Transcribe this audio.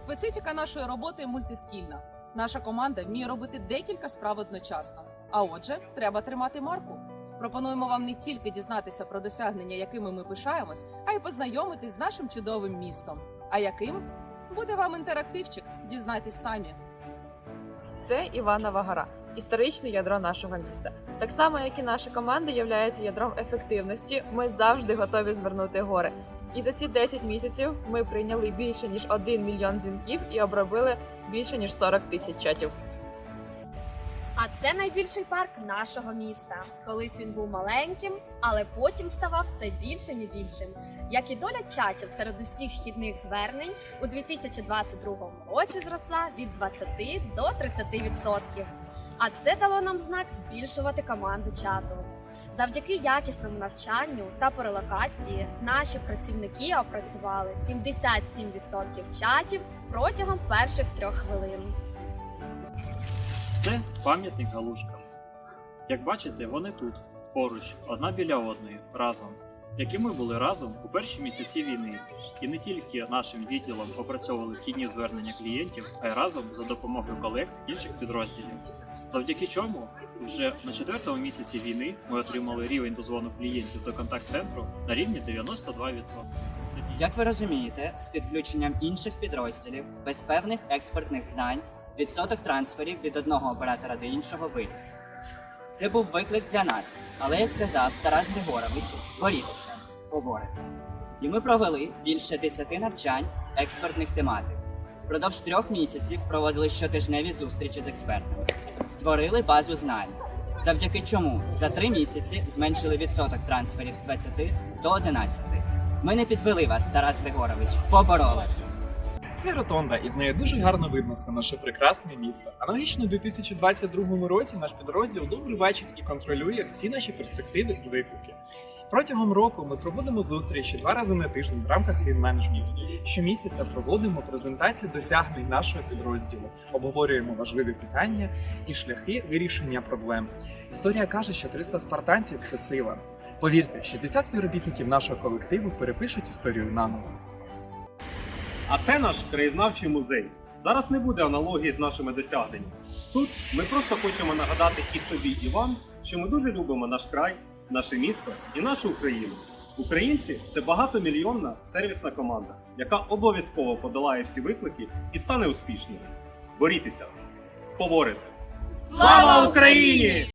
Специфіка нашої роботи мультискільна. Наша команда вміє робити декілька справ одночасно. А отже, треба тримати марку. Пропонуємо вам не тільки дізнатися про досягнення, якими ми пишаємось, а й познайомитись з нашим чудовим містом. А яким буде вам інтерактивчик? Дізнайтесь самі. Це Іванова гора, історичне ядро нашого міста. Так само, як і наша команда є ядром ефективності, ми завжди готові звернути гори. І за ці 10 місяців ми прийняли більше ніж 1 мільйон дзвінків і обробили більше ніж 40 тисяч чатів. А це найбільший парк нашого міста. Колись він був маленьким, але потім ставав все більшим і більшим. Як і доля чатів серед усіх хідних звернень у 2022 році зросла від 20 до 30%. А це дало нам знак збільшувати команду чату. Завдяки якісному навчанню та перелокації наші працівники опрацювали 77% чатів протягом перших трьох хвилин. Це пам'ятник галушкам. Як бачите, вони тут, поруч, одна біля одної, разом, як і ми були разом у перші місяці війни. І не тільки нашим відділом опрацьовували вхідні звернення клієнтів, а й разом за допомогою колег інших підрозділів. Завдяки чому вже на четвертому місяці війни ми отримали рівень дозвону клієнтів до контакт-центру на рівні 92%. Як ви розумієте, з підключенням інших підрозділів, без певних експертних знань, відсоток трансферів від одного оператора до іншого виріс. Це був виклик для нас, але як казав Тарас Григорович, борітеся, поборете. І ми провели більше 10 навчань експертних тематик. Впродовж трьох місяців проводили щотижневі зустрічі з експертами, створили базу знань, завдяки чому за три місяці зменшили відсоток трансферів з 20 до 11. Ми не підвели вас, Тарас Григорович, побороли. Це ротонда, і з нею дуже гарно видно все наше прекрасне місто. Аналогічно у 2022 році наш підрозділ добре бачить і контролює всі наші перспективи і виклики. Протягом року ми проводимо зустрічі два рази на тиждень в рамках лін-менеджменту. Щомісяця проводимо презентацію досягнень нашого підрозділу, обговорюємо важливі питання і шляхи вирішення проблем. Історія каже, що 300 спартанців це сила. Повірте, 60 співробітників нашого колективу перепишуть історію наново. А це наш краєзнавчий музей. Зараз не буде аналогії з нашими досягненнями. Тут ми просто хочемо нагадати і собі, і вам, що ми дуже любимо наш край, наше місто і нашу Україну. Українці це багатомільйонна сервісна команда, яка обов'язково подолає всі виклики і стане успішною. Борітеся, поборете! Слава Україні!